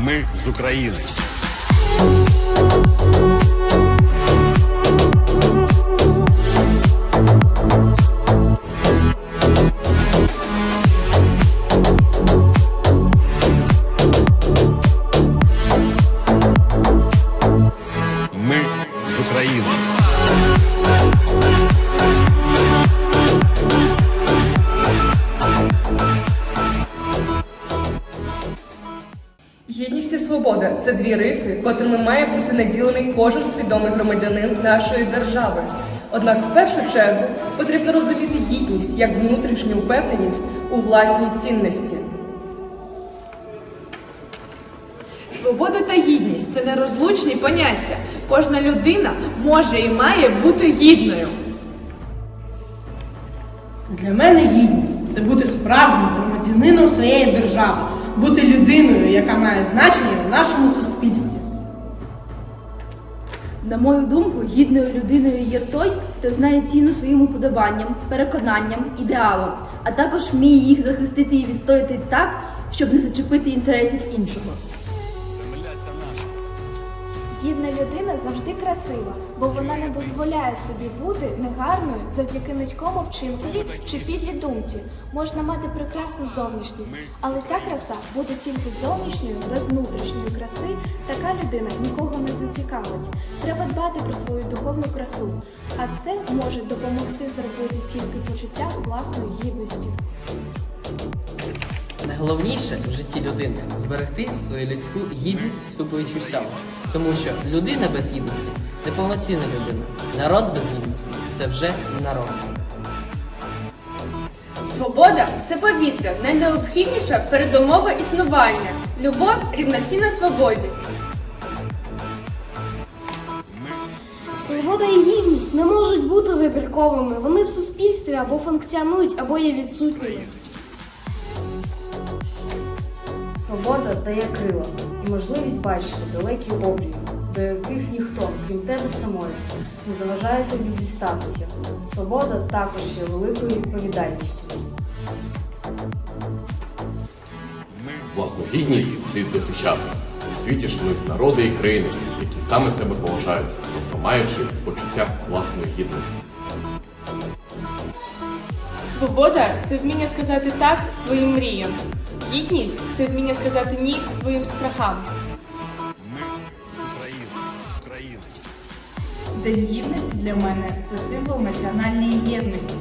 Ми з України. Гідність і свобода це дві риси, котрими має бути наділений кожен свідомий громадянин нашої держави. Однак, в першу чергу, потрібно розуміти гідність як внутрішню впевненість у власній цінності. Свобода та гідність це нерозлучні поняття. Кожна людина може і має бути гідною. Для мене гідність це бути справжнім громадянином своєї держави, бути людиною, яка має значення в нашому суспільстві. На мою думку, гідною людиною є той, хто знає ціну своїм уподобанням, переконанням, ідеалам, а також вміє їх захистити і відстояти так, щоб не зачепити інтересів іншого. Гідна людина завжди красива, бо вона не дозволяє собі бути негарною завдяки низькому вчинкові чи підлій думці. Можна мати прекрасну зовнішність, але ця краса буде тільки зовнішньою, без внутрішньої краси. Така людина нікого не зацікавить. Треба дбати про свою духовну красу, а це може допомогти зробити тільки почуття власної гідності. Найголовніше в житті людини зберегти свою людську гідність всупереч усьому. Тому що людина без гідності неповноцінна людина. Народ без гідності це вже не народ. Свобода це повітря, найнеобхідніша передумова існування. Любов рівноцінна свободі. Свобода і гідність не можуть бути вибірковими. Вони в суспільстві або функціонують, або є відсутніми. Свобода дає крила і можливість бачити далекі обрії, до яких ніхто, крім тебе самої, не заважає тобі дістатися. Свобода також є великою відповідальністю. Власну гідність слід захищати. У світі живуть народи і країни, які саме себе поважають, тобто маючи почуття власної гідності. Свобода це вміння сказати так своїм мріям. Гідність це вміння сказати ні своїм страхам. Ми з України. України. День гідності для мене це символ національної єдності.